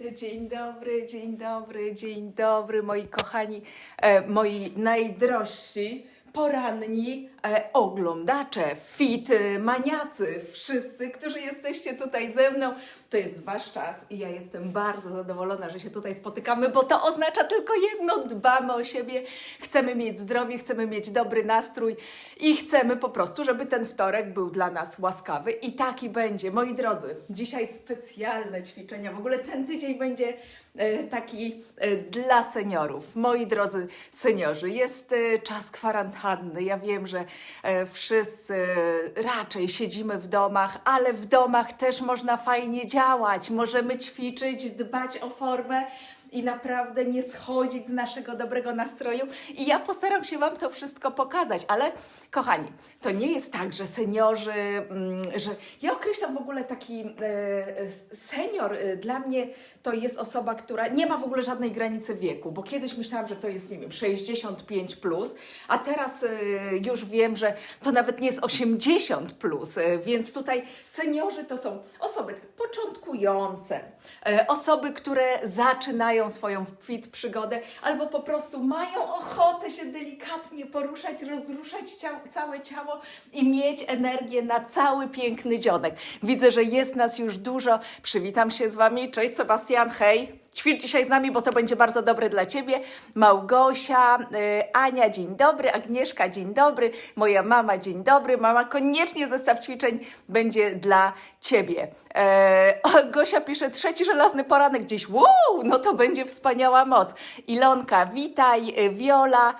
Dzień dobry, dzień dobry, dzień dobry, moi kochani, e, moi najdrożsi, poranni e, oglądacze, fit e, maniacy, wszyscy, którzy jesteście tutaj ze mną. To jest wasz czas i ja jestem bardzo zadowolona, że się tutaj spotykamy, bo to oznacza tylko jedno: dbamy o siebie, chcemy mieć zdrowie, chcemy mieć dobry nastrój i chcemy po prostu, żeby ten wtorek był dla nas łaskawy i taki będzie. Moi drodzy, dzisiaj specjalne ćwiczenia. W ogóle ten tydzień będzie e, taki e, dla seniorów. Moi drodzy seniorzy, jest czas kwarantanny. Ja wiem, że wszyscy raczej siedzimy w domach, ale w domach też można fajnie działać. Możemy ćwiczyć, dbać o formę i naprawdę nie schodzić z naszego dobrego nastroju. I ja postaram się Wam to wszystko pokazać, ale kochani, to nie jest tak, że seniorzy, mm, że ja określam w ogóle taki e, senior, e, dla mnie to jest osoba, która nie ma w ogóle żadnej granicy wieku, bo kiedyś myślałam, że to jest, nie wiem, 65 plus, a teraz e, już wiem, że to nawet nie jest 80 plus, więc tutaj seniorzy to są osoby początkujące, osoby, które zaczynają swoją fit przygodę albo po prostu mają ochotę się delikatnie poruszać, rozruszać ciał, całe ciało i mieć energię na cały piękny dzionek. Widzę, że jest nas już dużo. Przywitam się z Wami. Cześć Sebastian, hej. Ćwicz dzisiaj z nami, bo to będzie bardzo dobre dla Ciebie. Małgosia, y, Ania, dzień dobry. Agnieszka, dzień dobry. Moja mama, dzień dobry. Mama, koniecznie zestaw ćwiczeń będzie dla Ciebie. E, Gosia pisze, trzeci żelazny poranek gdzieś. Wow, no to będzie wspaniała moc. Ilonka, witaj. Y, Wiola,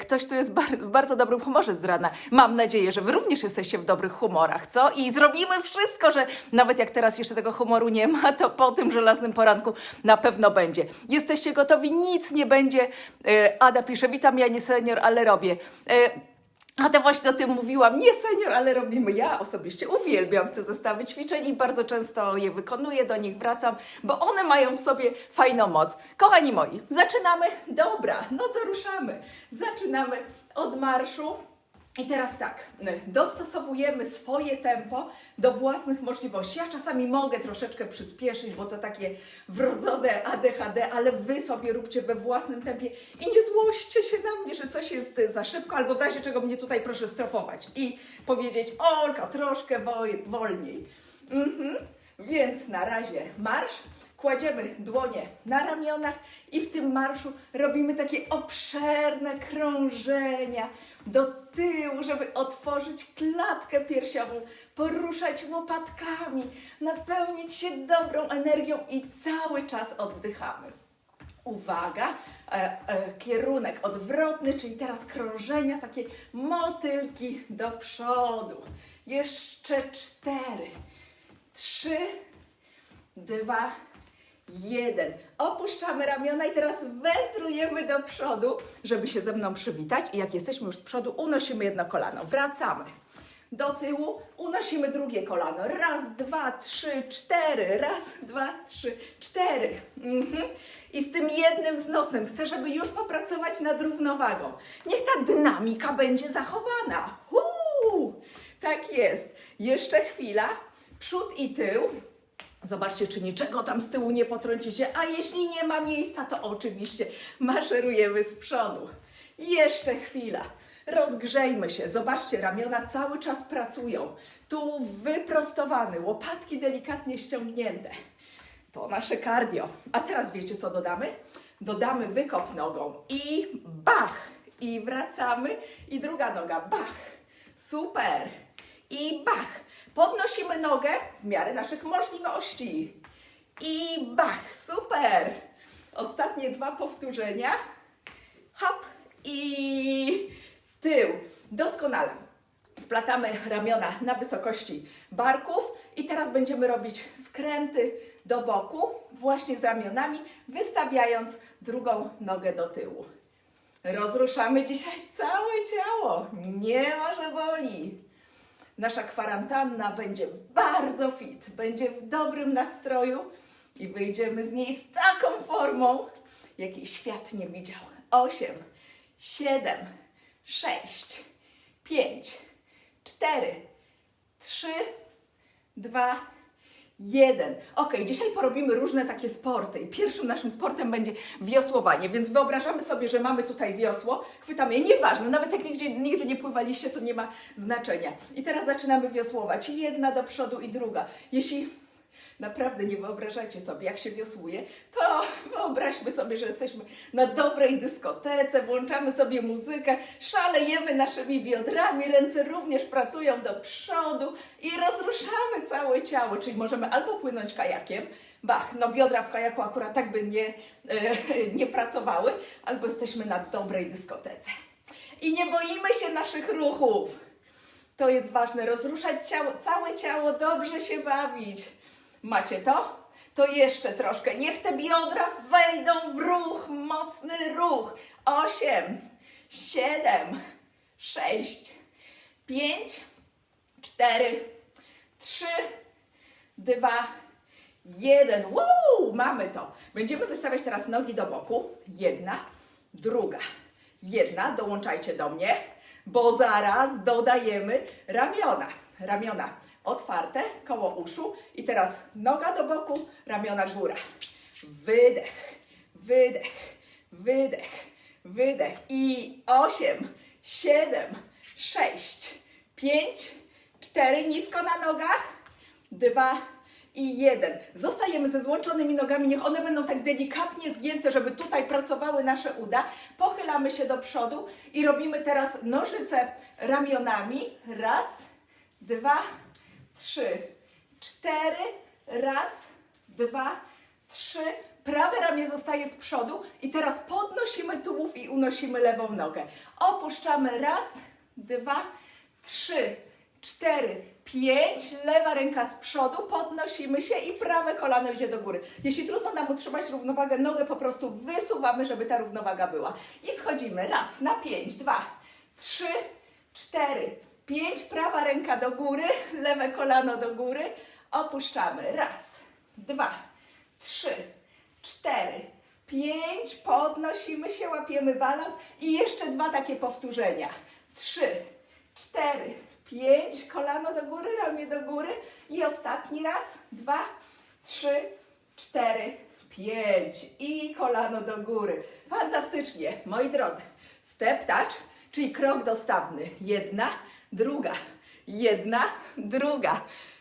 ktoś tu jest bar- w bardzo dobrym humorze z rana. Mam nadzieję, że Wy również jesteście w dobrych humorach, co? I zrobimy wszystko, że nawet jak teraz jeszcze tego humoru nie ma, to po tym żelaznym poranku na pewno będzie. Jesteście gotowi? Nic nie będzie. E, Ada pisze, witam, ja nie senior, ale robię. A to właśnie o tym mówiłam. Nie senior, ale robimy. Ja osobiście uwielbiam te zestawy ćwiczeń i bardzo często je wykonuję, do nich wracam, bo one mają w sobie fajną moc. Kochani moi, zaczynamy? Dobra, no to ruszamy. Zaczynamy od marszu. I teraz tak, dostosowujemy swoje tempo do własnych możliwości. Ja czasami mogę troszeczkę przyspieszyć, bo to takie wrodzone ADHD, ale wy sobie róbcie we własnym tempie i nie złoście się na mnie, że coś jest za szybko, albo w razie czego mnie tutaj proszę strofować i powiedzieć, Olka, troszkę wolniej. Mhm. Więc na razie marsz, kładziemy dłonie na ramionach i w tym marszu robimy takie obszerne krążenia do tyłu, żeby otworzyć klatkę piersiową, poruszać łopatkami, napełnić się dobrą energią i cały czas oddychamy. Uwaga, e, e, kierunek odwrotny, czyli teraz krążenia, takie motylki do przodu. Jeszcze cztery, trzy, dwa, jeden. Opuszczamy ramiona i teraz wędrujemy do przodu, żeby się ze mną przywitać. I jak jesteśmy już z przodu, unosimy jedno kolano. Wracamy. Do tyłu unosimy drugie kolano. Raz, dwa, trzy, cztery. Raz, dwa, trzy, cztery. Mhm. I z tym jednym wznosem chcę, żeby już popracować nad równowagą. Niech ta dynamika będzie zachowana. Uuu, tak jest. Jeszcze chwila. Przód i tył. Zobaczcie, czy niczego tam z tyłu nie potrącicie, a jeśli nie ma miejsca, to oczywiście maszerujemy z przodu. Jeszcze chwila. Rozgrzejmy się. Zobaczcie, ramiona cały czas pracują. Tu wyprostowany, łopatki delikatnie ściągnięte. To nasze cardio. A teraz wiecie, co dodamy? Dodamy wykop nogą i bach! I wracamy. I druga noga, bach! Super! I bach! Podnosimy nogę w miarę naszych możliwości. I bach! Super! Ostatnie dwa powtórzenia. Hop i tył. Doskonale. Splatamy ramiona na wysokości barków i teraz będziemy robić skręty do boku, właśnie z ramionami, wystawiając drugą nogę do tyłu. Rozruszamy dzisiaj całe ciało. Nie ma, że boli. Nasza kwarantanna będzie bardzo fit, będzie w dobrym nastroju i wyjdziemy z niej z taką formą, jakiej świat nie widział. Osiem, siedem, sześć, pięć, cztery, trzy, dwa, jeden. Ok, dzisiaj porobimy różne takie sporty. I pierwszym naszym sportem będzie wiosłowanie, więc wyobrażamy sobie, że mamy tutaj wiosło, chwytamy je, nieważne, nawet jak nigdzie, nigdy nie pływaliście, to nie ma znaczenia. I teraz zaczynamy wiosłować. Jedna do przodu i druga. Jeśli naprawdę nie wyobrażacie sobie, jak się wiosłuje, to wyobraźmy sobie, że jesteśmy na dobrej dyskotece, włączamy sobie muzykę, szalejemy naszymi biodrami, ręce również pracują do przodu i rozruszamy całe ciało, czyli możemy albo płynąć kajakiem, Bach, no biodra w kajaku akurat tak by nie, e, nie pracowały, albo jesteśmy na dobrej dyskotece. I nie boimy się naszych ruchów. To jest ważne, rozruszać ciało, całe ciało, dobrze się bawić. Macie to? To jeszcze troszkę. Niech te biodra wejdą w ruch, mocny ruch. Osiem, siedem, sześć, pięć, cztery, trzy, dwa, jeden. Wow, mamy to. Będziemy wystawiać teraz nogi do boku. Jedna, druga, jedna. Dołączajcie do mnie, bo zaraz dodajemy ramiona. Ramiona otwarte, koło uszu. I teraz noga do boku, ramiona góra. Wydech, wydech, wydech, wydech. I osiem, siedem, sześć, pięć, cztery. Nisko na nogach. Dwa i jeden. Zostajemy ze złączonymi nogami. Niech one będą tak delikatnie zgięte, żeby tutaj pracowały nasze uda. Pochylamy się do przodu i robimy teraz nożyce ramionami. Raz, dwa, trzy, cztery, raz, dwa, trzy. Prawe ramię zostaje z przodu i teraz podnosimy tułów i unosimy lewą nogę. Opuszczamy raz, dwa, trzy, cztery, pięć. Lewa ręka z przodu, podnosimy się i prawe kolano idzie do góry. Jeśli trudno nam utrzymać równowagę, nogę po prostu wysuwamy, żeby ta równowaga była. I schodzimy raz na pięć, dwa, trzy, cztery, pięć. Prawa ręka do góry, lewe kolano do góry. Opuszczamy. Raz, dwa, trzy, cztery, pięć. Podnosimy się, łapiemy balans. I jeszcze dwa takie powtórzenia. Trzy, cztery, pięć. Kolano do góry, ramię do góry. I ostatni raz. Dwa, trzy, cztery, pięć. I kolano do góry. Fantastycznie, moi drodzy. Step touch, czyli krok dostawny. Jedna, druga, jedna, druga.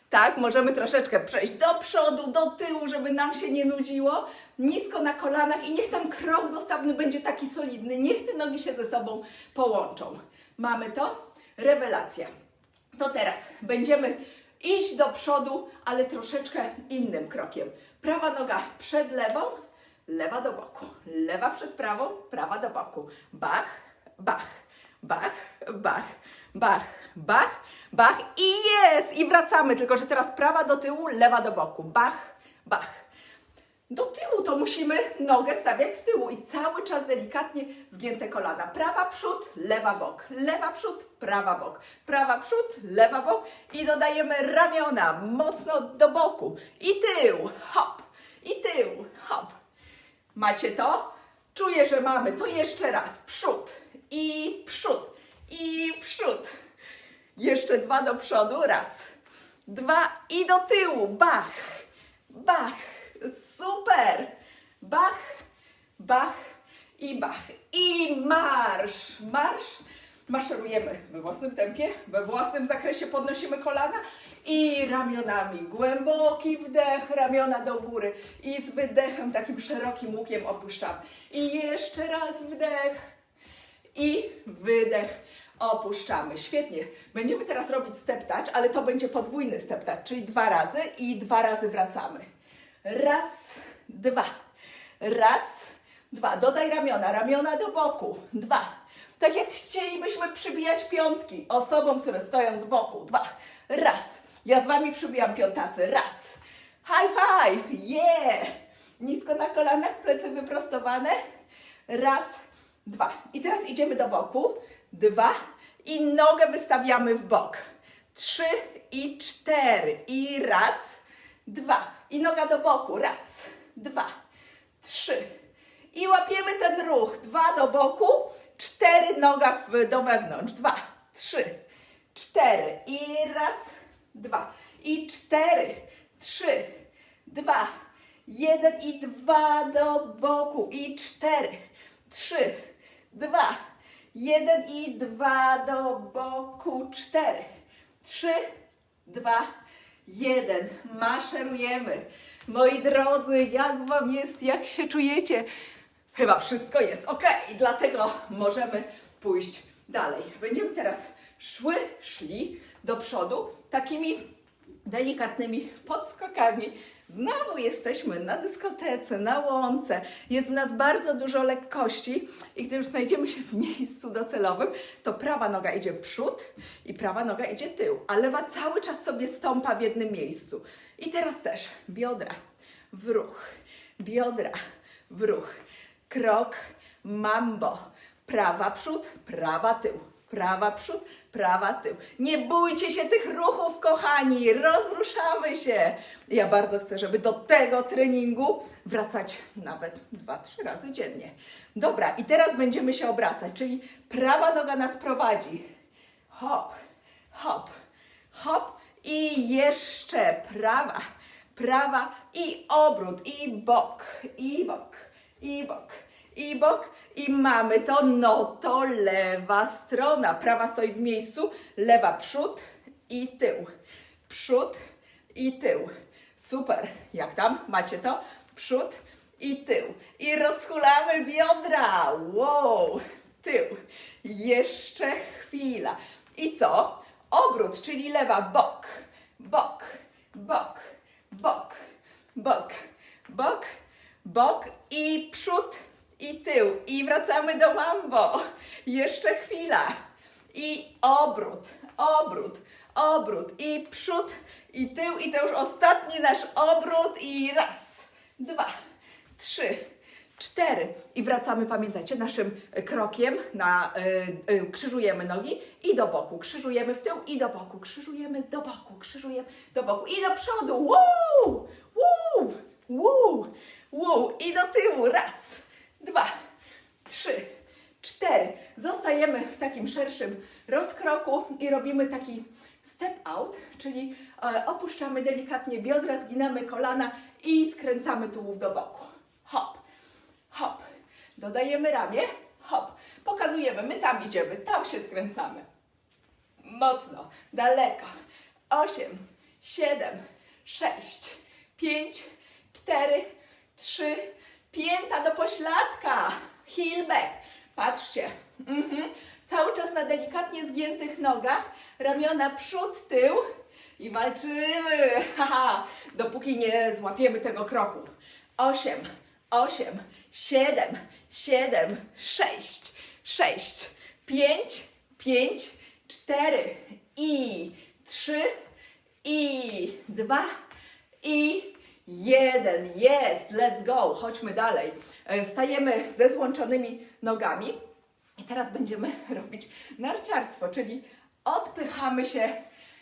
Tak, możemy troszeczkę przejść do przodu, do tyłu, żeby nam się nie nudziło. Nisko na kolanach i niech ten krok dostawny będzie taki solidny. Niech te nogi się ze sobą połączą. Mamy to? Rewelacja. To teraz będziemy iść do przodu, ale troszeczkę innym krokiem. Prawa noga przed lewą, lewa do boku. Lewa przed prawą, prawa do boku. Bach, bach, bach, bach, bach, bach, bach i jest! I wracamy, tylko że teraz prawa do tyłu, lewa do boku. Bach, bach. Do tyłu to musimy nogę stawiać z tyłu i cały czas delikatnie zgięte kolana. Prawa przód, lewa bok, lewa przód, prawa bok, prawa przód, lewa bok i dodajemy ramiona mocno do boku i tył, hop, i tył, hop. Macie to? Czuję, że mamy. To jeszcze raz. Przód i przód i przód. Jeszcze dwa do przodu. Raz, dwa i do tyłu. Bach, bach. Super. Bach, bach i bach. I marsz, marsz. Maszerujemy we własnym tempie, we własnym zakresie podnosimy kolana i ramionami. Głęboki wdech, ramiona do góry i z wydechem takim szerokim łukiem opuszczamy. I jeszcze raz wdech i wydech. Opuszczamy. Świetnie. Będziemy teraz robić step touch, ale to będzie podwójny step touch, czyli dwa razy i dwa razy wracamy. Raz, dwa. Raz, dwa. Dodaj ramiona, ramiona do boku. Dwa. Tak jak chcielibyśmy przybijać piątki osobom, które stoją z boku. Dwa. Raz. Ja z Wami przybijam piątasy. Raz. High five. Yeah. Nisko na kolanach, plecy wyprostowane. Raz, dwa. I teraz idziemy do boku. Dwa. I nogę wystawiamy w bok. Trzy i cztery. I raz, dwa. I noga do boku. Raz, dwa, trzy. I łapiemy ten ruch. Dwa do boku, cztery noga w, do wewnątrz. Dwa, trzy, cztery. I raz, dwa. I cztery, trzy, dwa, jeden i dwa do boku i cztery, trzy, dwa, jeden i dwa do boku, cztery, trzy, dwa, jeden. Maszerujemy. Moi drodzy, jak Wam jest, jak się czujecie? Chyba wszystko jest ok, dlatego możemy pójść dalej. Będziemy teraz szły, szli do przodu takimi delikatnymi podskokami. Znowu jesteśmy na dyskotece, na łące. Jest w nas bardzo dużo lekkości i gdy już znajdziemy się w miejscu docelowym, to prawa noga idzie przód i prawa noga idzie tył, a lewa cały czas sobie stąpa w jednym miejscu. I teraz też biodra w ruch, biodra w ruch. Krok, mambo. Prawa przód, prawa tył. Prawa przód, prawa tył. Nie bójcie się tych ruchów, kochani. Rozruszamy się. Ja bardzo chcę, żeby do tego treningu wracać nawet 2-3 razy dziennie. Dobra, i teraz będziemy się obracać, czyli prawa noga nas prowadzi. Hop, hop, hop i jeszcze prawa, prawa i obrót, i bok, i bok, i bok, i bok. I mamy to, no to lewa strona. Prawa stoi w miejscu, lewa przód i tył. Przód i tył. Super. Jak tam? Macie to? Przód i tył. I rozchulamy biodra. Wow. Tył. Jeszcze chwila. I co? Obrót, czyli lewa, bok, bok, bok, bok, bok, bok, bok i przód i tył. I wracamy do mambo. Jeszcze chwila. I obrót, obrót, obrót i przód i tył. I to już ostatni nasz obrót i raz, dwa, trzy, cztery. I wracamy, pamiętajcie, naszym krokiem na, y, y, krzyżujemy nogi i do boku, krzyżujemy w tył i do boku, krzyżujemy do boku, krzyżujemy do boku i do przodu. Wow, wow, wow, wow. I do tyłu. Raz, dwa, trzy, cztery. Zostajemy w takim szerszym rozkroku i robimy taki step out, czyli e, opuszczamy delikatnie biodra, zginamy kolana i skręcamy tułów do boku. Hop, hop. Dodajemy ramię, hop. Pokazujemy, my tam idziemy, tam się skręcamy. Mocno, daleko. Osiem, siedem, sześć, pięć, cztery, trzy, pięta do pośladka. Heel back. Patrzcie. Mhm. Cały czas na delikatnie zgiętych nogach. Ramiona przód, tył. I walczymy. Dopóki nie złapiemy tego kroku. Osiem, osiem, siedem, siedem, sześć, sześć, pięć, pięć, cztery i trzy i dwa i jeden. Jest, let's go. Chodźmy dalej. E, Stajemy ze złączonymi nogami i teraz będziemy robić narciarstwo, czyli odpychamy się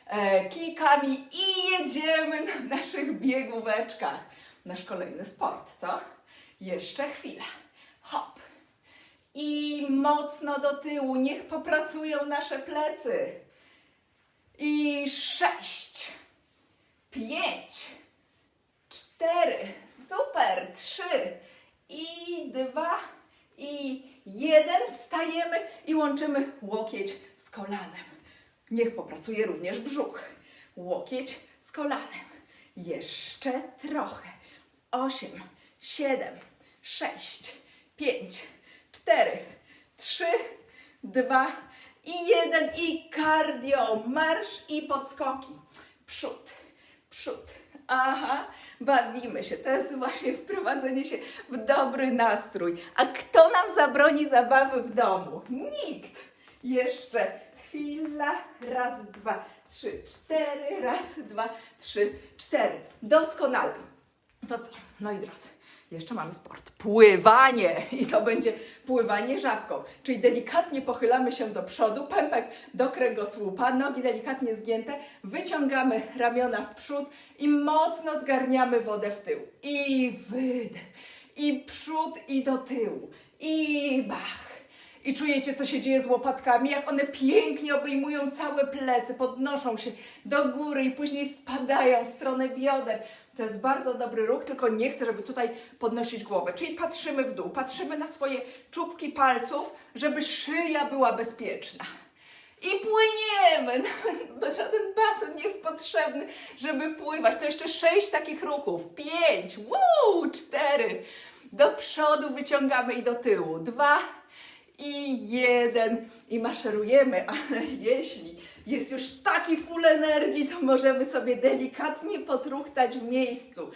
e, kijkami i jedziemy na naszych biegóweczkach. Nasz kolejny sport, co? Jeszcze chwila. Hop. I mocno do tyłu. Niech popracują nasze plecy. I sześć, pięć, cztery, super, trzy i dwa i jeden. Wstajemy i łączymy łokieć z kolanem. Niech popracuje również brzuch. Łokieć z kolanem. Jeszcze trochę. Osiem, siedem, sześć, pięć, cztery, trzy, dwa i jeden i cardio, marsz i podskoki. Przód, przód. Aha, bawimy się. To jest właśnie wprowadzenie się w dobry nastrój. A kto nam zabroni zabawy w domu? Nikt. Jeszcze chwila. Raz, dwa, trzy, cztery. Raz, dwa, trzy, cztery. Doskonale. To co, moi drodzy, jeszcze mamy sport. Pływanie! I to będzie pływanie żabką. Czyli delikatnie pochylamy się do przodu, pępek do kręgosłupa, nogi delikatnie zgięte, wyciągamy ramiona w przód i mocno zgarniamy wodę w tył. I wydech. I przód, i do tyłu. I bach. I czujecie, co się dzieje z łopatkami, jak one pięknie obejmują całe plecy, podnoszą się do góry i później spadają w stronę bioder. To jest bardzo dobry ruch, tylko nie chcę, żeby tutaj podnosić głowę. Czyli patrzymy w dół, patrzymy na swoje czubki palców, żeby szyja była bezpieczna. I płyniemy! Nawet Żaden basen nie jest potrzebny, żeby pływać. To jeszcze sześć takich ruchów. Pięć, wow, cztery. Do przodu wyciągamy i do tyłu. Dwa i jeden. I maszerujemy, ale jeśli jest już taki full energii, to możemy sobie delikatnie potruchtać w miejscu.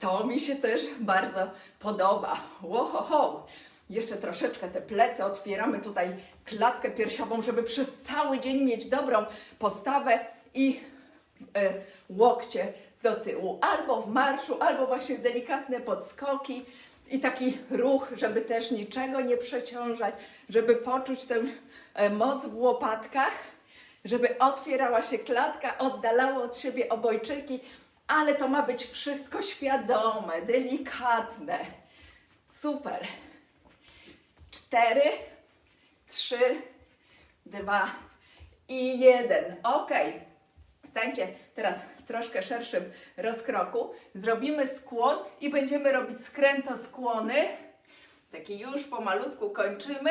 To mi się też bardzo podoba. Łohoho. Jeszcze troszeczkę te plecy otwieramy tutaj klatkę piersiową, żeby przez cały dzień mieć dobrą postawę i e, łokcie do tyłu. Albo w marszu, albo właśnie delikatne podskoki i taki ruch, żeby też niczego nie przeciążać, żeby poczuć tę e, moc w łopatkach, żeby otwierała się klatka, oddalało od siebie obojczyki, ale to ma być wszystko świadome, delikatne. Super. Cztery, trzy, dwa i jeden. Ok. Stańcie teraz w troszkę szerszym rozkroku. Zrobimy skłon i będziemy robić skrętoskłony. Takie już pomalutku kończymy,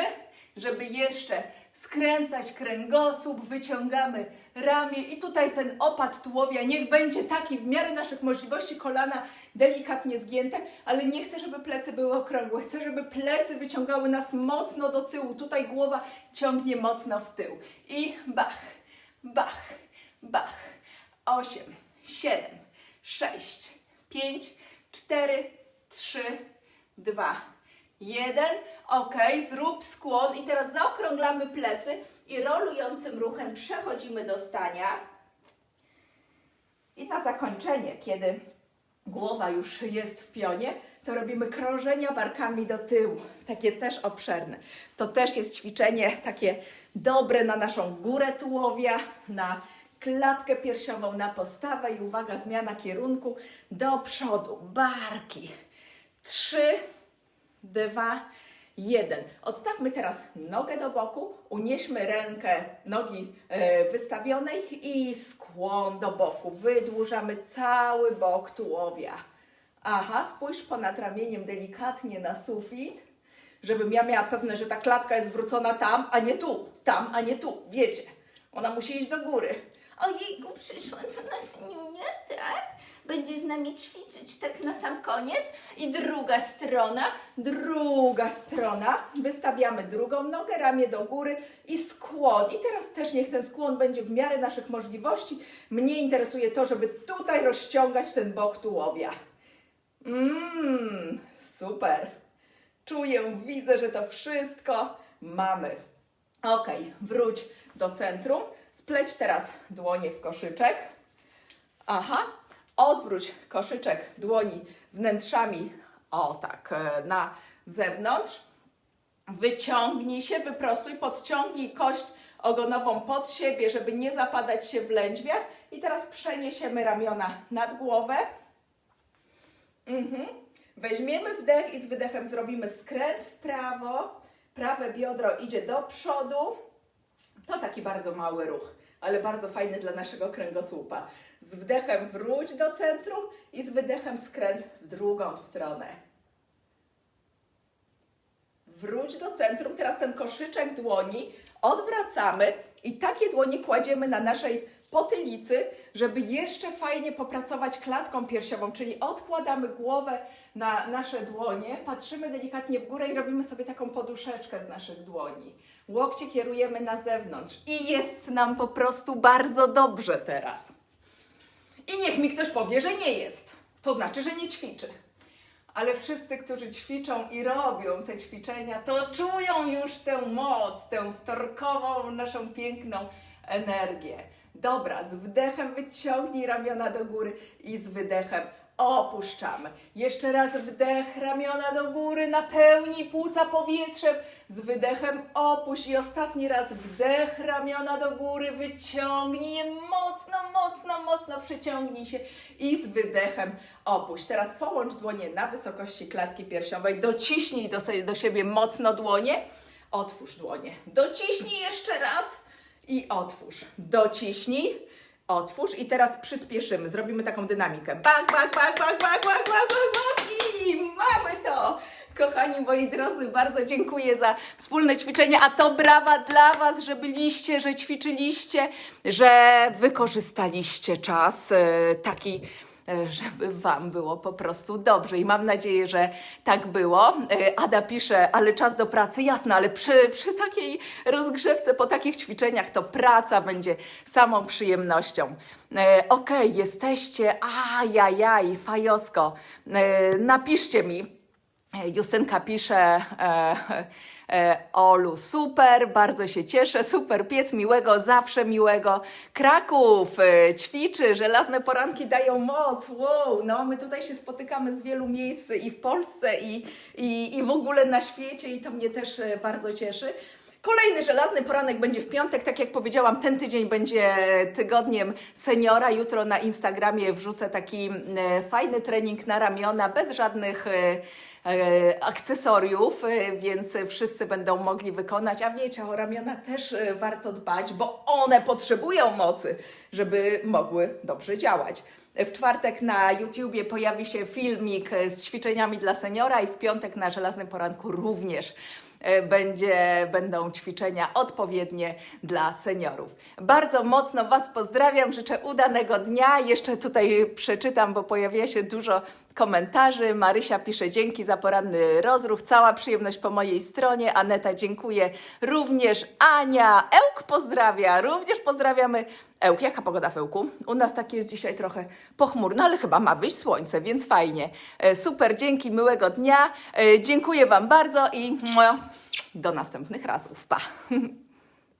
żeby jeszcze skręcać kręgosłup, wyciągamy ramię i tutaj ten opad tułowia niech będzie taki w miarę naszych możliwości, kolana delikatnie zgięte, ale nie chcę, żeby plecy były okrągłe, chcę, żeby plecy wyciągały nas mocno do tyłu, tutaj głowa ciągnie mocno w tył. I bach, bach, bach, osiem, siedem, sześć, pięć, cztery, trzy, dwa, jeden. Ok, zrób skłon i teraz zaokrąglamy plecy i rolującym ruchem przechodzimy do stania. I na zakończenie, kiedy głowa już jest w pionie, to robimy krążenia barkami do tyłu, takie też obszerne. To też jest ćwiczenie takie dobre na naszą górę tułowia, na klatkę piersiową, na postawę i uwaga, zmiana kierunku do przodu, barki. Trzy, dwa, jeden. Odstawmy teraz nogę do boku, unieśmy rękę nogi e, wystawionej i skłon do boku. Wydłużamy cały bok tułowia. Aha, spójrz ponad ramieniem delikatnie na sufit, żebym ja miała pewność, że ta klatka jest zwrócona tam, a nie tu, tam, a nie tu. Wiecie, ona musi iść do góry. Ojejku, przyszła to nasza niunia, tak? Będziesz z nami ćwiczyć tak na sam koniec? I druga strona, druga strona. Wystawiamy drugą nogę, ramię do góry i skłon. I teraz też niech ten skłon będzie w miarę naszych możliwości. Mnie interesuje to, żeby tutaj rozciągać ten bok tułowia. Mmm, super. Czuję, widzę, że to wszystko mamy. Ok, wróć do centrum. Spleć teraz dłonie w koszyczek. Aha, odwróć koszyczek dłoni wnętrzami, o tak, e, na zewnątrz. Wyciągnij się, wyprostuj, podciągnij kość ogonową pod siebie, żeby nie zapadać się w lędźwiach. I teraz przeniesiemy ramiona nad głowę. Mhm. Weźmiemy wdech i z wydechem zrobimy skręt w prawo. Prawe biodro idzie do przodu. To taki bardzo mały ruch, ale bardzo fajny dla naszego kręgosłupa. Z wdechem wróć do centrum i z wydechem skręt w drugą stronę. Wróć do centrum. Teraz ten koszyczek dłoni odwracamy i takie dłonie kładziemy na naszej potylicy, żeby jeszcze fajnie popracować klatką piersiową, czyli odkładamy głowę na nasze dłonie, patrzymy delikatnie w górę i robimy sobie taką poduszeczkę z naszych dłoni. Łokcie kierujemy na zewnątrz i jest nam po prostu bardzo dobrze teraz. I niech mi ktoś powie, że nie jest. To znaczy, że nie ćwiczy. Ale wszyscy, którzy ćwiczą i robią te ćwiczenia, to czują już tę moc, tę wtorkową, naszą piękną energię. Dobra, z wdechem wyciągnij ramiona do góry i z wydechem opuszczamy. Jeszcze raz wdech, ramiona do góry, napełnij płuca powietrzem, z wydechem opuść i ostatni raz wdech, ramiona do góry, wyciągnij je mocno, mocno, mocno przyciągnij się i z wydechem opuść. Teraz połącz dłonie na wysokości klatki piersiowej, dociśnij do, sobie, do siebie mocno dłonie, Otwórz dłonie. Dociśnij jeszcze raz i otwórz. Dociśnij, otwórz i teraz przyspieszymy. Zrobimy taką dynamikę. Bak, bak, bak, bak, bak, bak, bak, bak, bak i mamy to. Kochani moi drodzy, bardzo dziękuję za wspólne ćwiczenie, a to brawa dla Was, że byliście, że ćwiczyliście, że wykorzystaliście czas e, taki żeby Wam było po prostu dobrze. I mam nadzieję, że tak było. E, Ada pisze, ale czas do pracy, jasne, ale przy, przy takiej rozgrzewce, po takich ćwiczeniach, to praca będzie samą przyjemnością. E, Okej, jesteście, ajajaj, fajosko. E, napiszcie mi, Justynka pisze, e, e, Olu, super, bardzo się cieszę, super pies, miłego, zawsze miłego. Kraków e, ćwiczy, żelazne poranki dają moc, wow, no my tutaj się spotykamy z wielu miejsc i w Polsce i, i, i w ogóle na świecie i to mnie też e, bardzo cieszy. Kolejny żelazny poranek będzie w piątek. Tak jak powiedziałam, ten tydzień będzie tygodniem seniora. Jutro na Instagramie wrzucę taki e, fajny trening na ramiona, bez żadnych e, e, akcesoriów, e, więc wszyscy będą mogli wykonać. A wiecie, o ramiona też e, warto dbać, bo one potrzebują mocy, żeby mogły dobrze działać. W czwartek na YouTubie pojawi się filmik e, z ćwiczeniami dla seniora i w piątek na Żelaznym Poranku również e, będzie, będą ćwiczenia odpowiednie dla seniorów. Bardzo mocno Was pozdrawiam, życzę udanego dnia. Jeszcze tutaj przeczytam, bo pojawia się dużo komentarzy. Marysia pisze dzięki za poranny rozruch, cała przyjemność po mojej stronie. Aneta dziękuję również. Ania, Ełk pozdrawia, również pozdrawiamy. Ełk, jaka pogoda w Ełku? U nas tak jest dzisiaj trochę pochmurno, ale chyba ma wyjść słońce, więc fajnie. E, Super, dzięki, miłego dnia. E, Dziękuję Wam bardzo i do następnych razów. Pa!